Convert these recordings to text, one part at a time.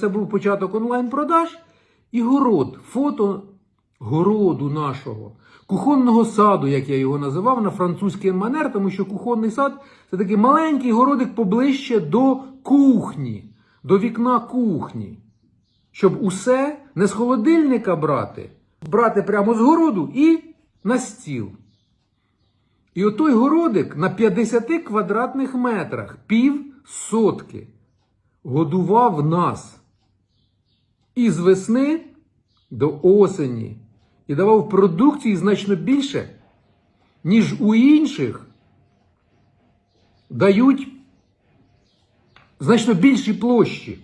Це був початок онлайн-продаж і город, фото городу нашого, кухонного саду, як я його називав, на французький манер, тому що кухонний сад це такий маленький городик поближче до кухні, до вікна кухні. Щоб усе не з холодильника брати, брати прямо з городу і на стіл. І отой городик на 50 квадратних метрах, пів сотки, годував нас із весни до осені і давав продукції значно більше, ніж у інших дають значно більші площі.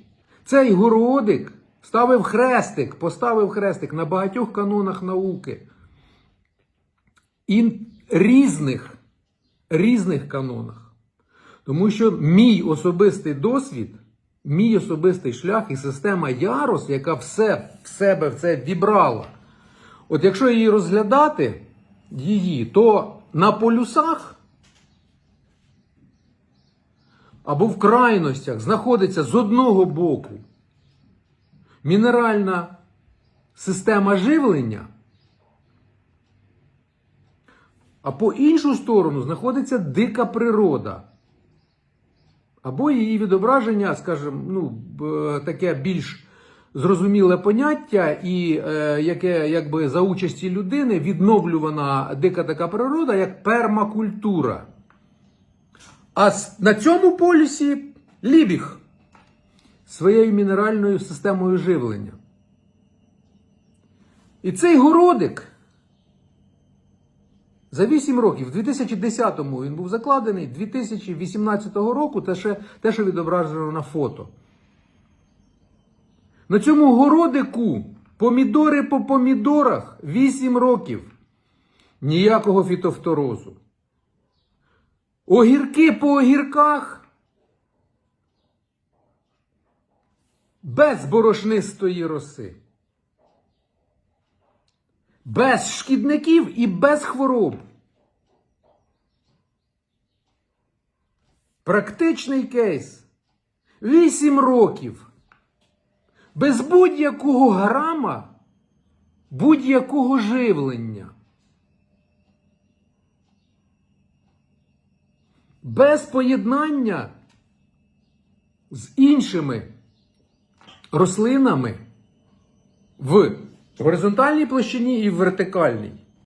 Цей городик ставив хрестик, поставив хрестик на багатьох канонах науки і різних, різних канонах. Тому що мій особистий досвід, мій особистий шлях і система Ярос, яка все в себе в це вібрала. От якщо її розглядати, її, то на полюсах або в крайностях знаходиться з одного боку мінеральна система живлення, а по іншу сторону знаходиться дика природа. Або її відображення, скажімо, ну, таке більш зрозуміле поняття, і е, яке якби за участі людини відновлювана дика така природа як пермакультура. А на цьому полюсі лібіг своєю мінеральною системою живлення. І цей городик за 8 років, в 2010-му він був закладений, 2018 року те, ще, те, що відображено на фото. На цьому городику помідори по помідорах 8 років. Ніякого фітофторозу. Огірки по огірках. Без борошнистої роси. Без шкідників і без хвороб. Практичний кейс. 8 років. Без будь-якого грама, будь-якого живлення. Без поєднання з іншими рослинами горизонтальній площині і в вертикальній.